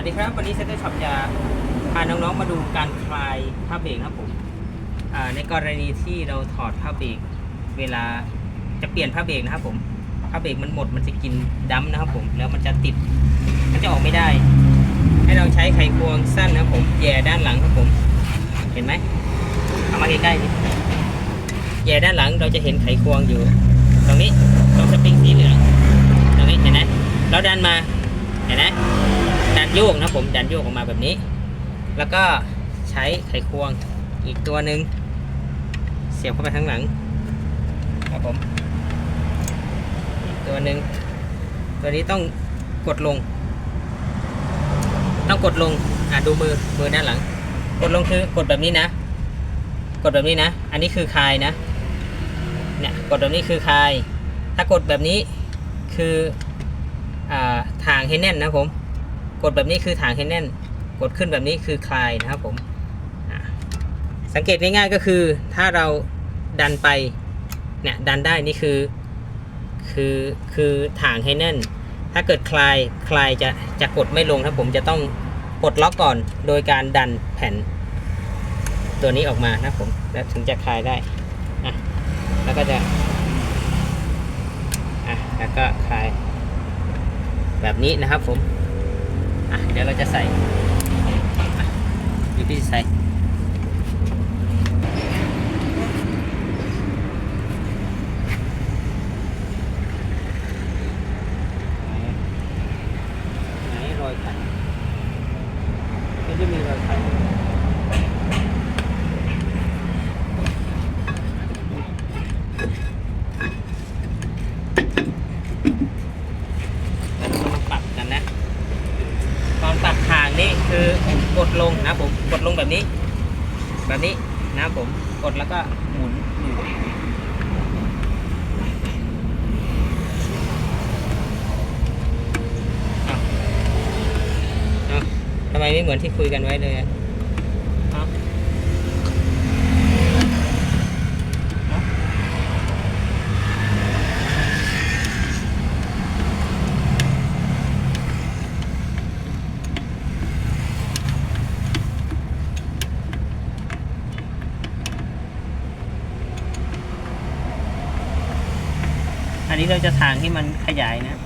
วัสดีครับ วันนี้เซ็นเตอร์ช็อปจะพาน้องๆมาดูการคลายผ้าเบรกครับผมในกรณีที่เราถอดผ้าเบรกเวลาจะเปลี่ยนผ้าเบรกนะครับผมผ้าเบรกมันหมดมันจะกินดั้มนะครับผมแล้วมันจะติดมันจะออกไม่ได้ ให้เราใช้ไขควงสั้นนะครับผมแย่ด้านหลังครับผม เห็นไหมเอามาใกล้ๆดิแย่ด้านหลังเราจะเห็นไขควงอยู่ ตรงนี้ตรงสปริงสีเหลืองตรงนี้เห็นไหมแล้วดันมาเห็นไหม โยกนะผมดันโยกออกมาแบบนี้ แล้วก็ใช้ไขควงอีกตัวหนึ่งเสียบเข้าไปข้างหลังครับผมอีกตัวหนึ่งตัวนี้ต้องกดลง ต้องกดลงอะดูมือมือด้านหลัง กดลงคือกดแบบนี้นะ กดแบบนี้นะ อันนี้คือคลายนะเนี่ยกดแบบนี้คือคลาย ถ้ากดแบบนี้คืออ่าทางให้แน่นนะผม กดแบบนี้คือถางให้แน่น กดขึ้นแบบนี้คือคลายนะครับผมสังเกตง่ายๆก็คือถ้าเราดันไปเนี่ยดันได้นี่คือคือคือถางให้แน่น ถ้าเกิดคลายคลายจะจะกดไม่ลงครับผมจะต้องปลดล็อกก่อนโดยการดันแผ่นตัวนี้ออกมานะครับผมแล้วถึงจะคลายได้อะแล้วก็จะอะแล้วก็คลายแบบนี้นะครับผม อะเดี๋ยวเราจะใส่อะเดี๋ยวพี่ใส่ไหนไหนรอยขันไม่ได้มีรอยขันเราต้องมาปรับกันนะ ตอนตัดทางนี่คือก ดลงนะผมกดลงแบบนี้ แบบนี้นะผมกดแล้วก็หมุนอยู่อ้าวอ้าทำไมไม่เหมือนที่คุยกันไว้เลยอะ อันนี้เราจะทางที่มันขยายนะ